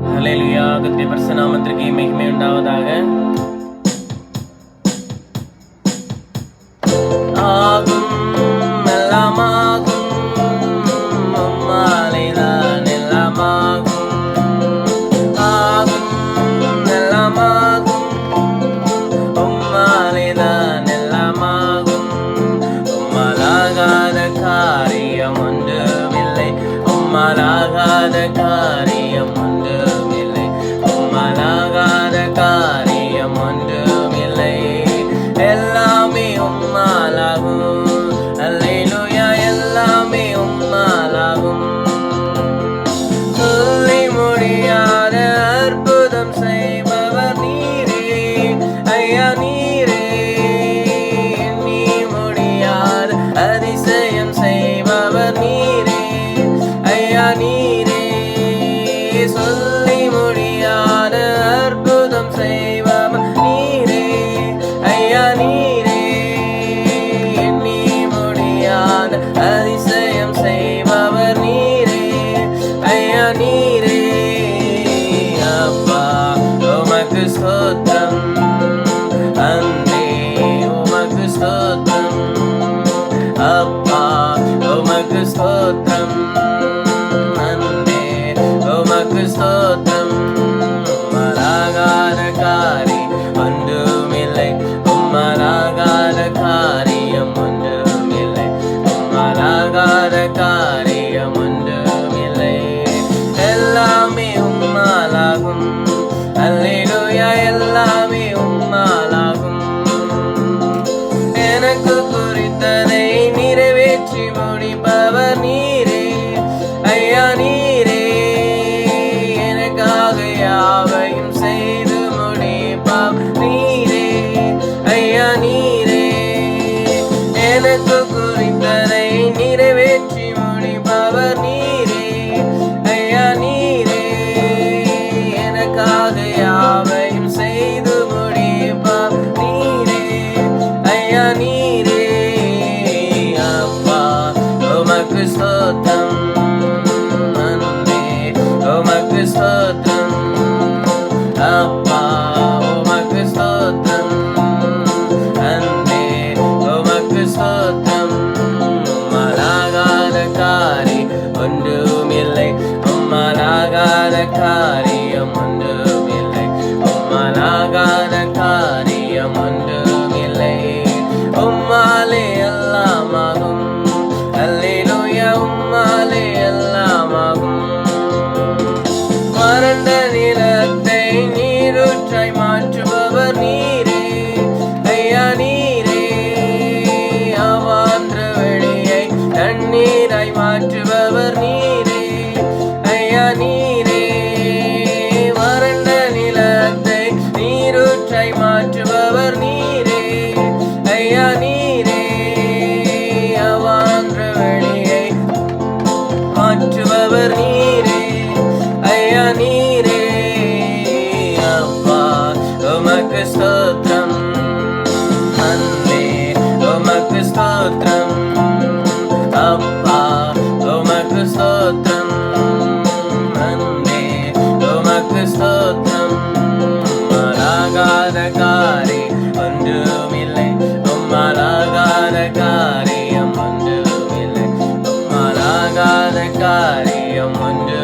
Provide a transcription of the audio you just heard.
ஹalleluya. கர்த்தருடைய பரிசுத்த நாமத்திற்கு மகிமை உண்டாவதாக. ஆகும் எல்லாம் ஆகும். உம்மாலேதான் ஆகும். ஆகும் எல்லாம் ஆகும். உம்மாலேதான் காரியம் ஒன்றுமில்லை. உம்மாலாகாத காரியம் அப்பா உமக்கு ஸ்தோத்திரம். அன்பே உமக்கு ஸ்தோத்திரம். உம்மலாகாத ஒன்றுமில்லை. உம்மலாகாத காரியம் ஒன்றுமில்லை. உம்மலாகாத காரியம் எனக்கு குறித்ததை நிறைவேற்றி முடிப்பவர் நீரே. ஐயா நீரே. எனக்காக யாவையும் செய்து முடிப்பவர் நீரே. ஐயா நீரே. அப்பா உமக்கு ஸ்தோத்திரம் நீரே அப்பா உமக்கு ஸ்தோத்திரம். அன்பே உமக்கு ஸ்தோத்திரம். அப்பா உமக்கு ஸ்தோத்திரம். அன்பே உமக்கு ஸ்தோத்திரம். மலாகாத காரே ஒன்றுமில்லை. மலாகாத காரியம் ஒன்றுமில்லை. மலாகாத காரியம் ஒன்று